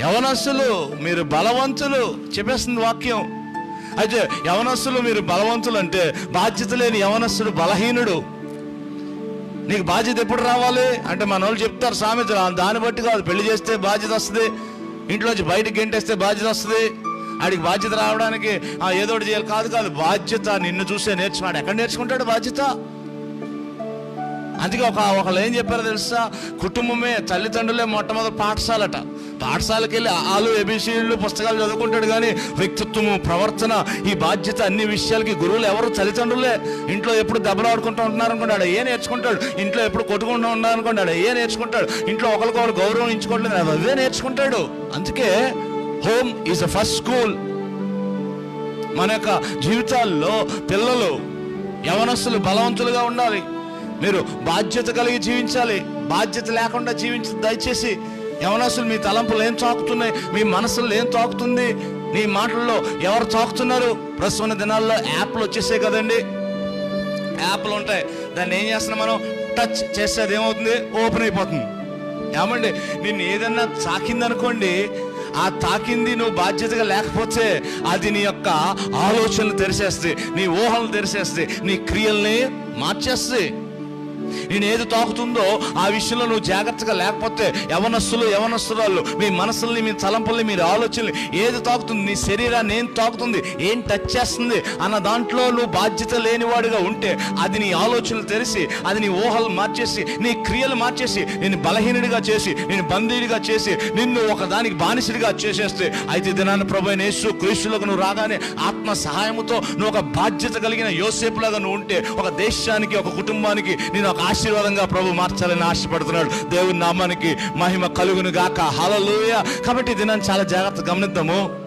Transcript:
యవనస్సులు మీరు బలవంతులు చెప్పేస్తుంది వాక్యం. అయితే యవనస్సులు మీరు బలవంతులు అంటే బాధ్యత లేని యవనస్సుడు బలహీనుడు. నీకు బాధ్యత ఎప్పుడు రావాలి? అంటే మన వాళ్ళు చెప్తారు సామెత దాన్ని బట్టి కాదు పెళ్ళి చేస్తే బాధ్యత వస్తుంది. ఇంట్లోంచి బయటకు గెంటేస్తే బాధ్యత వస్తుంది. ఆడికి బాధ్యత రావడానికి ఆ, ఏదో చేయాలి. కాదు కాదు బాధ్యత నిన్ను చూసే నేర్చుకున్నాడు. ఎక్కడ నేర్చుకుంటాడు బాధ్యత? అందుకే ఒక ఒకళ్ళు ఏం చెప్పారో తెలుసా? కుటుంబమే తల్లిదండ్రులే మొట్టమొదటి పాఠశాలట. పాఠశాలకు వెళ్ళి ఆలు ఎబిసిలు పుస్తకాలు చదువుకుంటాడు కానీ వ్యక్తిత్వము ప్రవర్తన ఈ బాధ్యత అన్ని విషయాలకి గురువులు ఎవరు తల్లిదండ్రులే. ఇంట్లో ఎప్పుడు దెబ్బలాడుకుంటూ ఉంటున్నారు అనుకుంటాడు ఏ నేర్చుకుంటాడు? ఇంట్లో ఎప్పుడు కొట్టుకుంటూ ఉన్నారు అనుకుంటాడు ఏ నేర్చుకుంటాడు? ఇంట్లో ఒకరికొకరు గౌరవం ఇచ్చుకోవట్లేదు అవే నేర్చుకుంటాడు. అందుకే home is a first school. మన యొక్క జీవితాల్లో పిల్లలు యవనస్తులు బలవంతులుగా ఉండాలి. మీరు బాధ్యత కలిగి జీవించాలి. బాధ్యత లేకుండా జీవించి దయచేసి యవనస్తులు మీ తలంపులు ఏం తాకుతున్నాయి మీ మనసులో ఏం తాకుతుంది నీ మాటల్లో ఎవరు తాకుతున్నారు ప్రస్తుత దినాల్లో యాప్లు వచ్చేసాయి కదండి. యాప్లు ఉంటాయి. దాన్ని ఏం చేస్తున్నాం మనం? టచ్ చేస్తే అది ఏమవుతుంది ఓపెన్ అయిపోతుంది. ఏమండి? నిన్ను ఏదన్నా తాకింది అనుకోండి ఆ తాకింది నువ్వు బాధ్యతగా లేకపోతే అది నీ యొక్క ఆలోచనలు తెరిచేస్తుంది నీ ఊహలు తెరిచేస్తుంది నీ క్రియల్ని మార్చేస్తుంది. నేను ఏది తాకుతుందో ఆ విషయంలో నువ్వు జాగ్రత్తగా లేకపోతే యవనస్తులు యవనస్తురాళ్ళు మీ మనసుల్ని మీ తలంపుల్ని మీ ఆలోచనలు ఏది తాకుతుంది? నీ శరీరాన్ని ఏం తాకుతుంది? ఏం టచ్ చేస్తుంది? అన్న దాంట్లో నువ్వు బాధ్యత లేనివాడిగా ఉంటే అది నీ ఆలోచనలు తెలిసి అది నీ ఊహలు మార్చేసి నీ క్రియలు మార్చేసి నేను బలహీనుడిగా చేసి నేను బందీడిగా చేసి నిన్ను ఒకదానికి బానిసడిగా చేసేస్తే అయితే దినాన్ని ప్రభు నేసు క్రీస్తులకు నువ్వు రాగానే ఆత్మ సహాయముతో నువ్వు ఒక బాధ్యత కలిగిన యోసేపులాగా నువ్వు ఉంటే ఒక దేశానికి ఒక కుటుంబానికి నేను ఒక ఆశీర్వాదంగా ప్రభు మార్చాలని ఆశపడుతున్నాడు. దేవుని నామానికి మహిమ కలుగును గాక హలలోయ కాబట్టి దినాన్ని చాలా జాగ్రత్త గమనిద్దాము.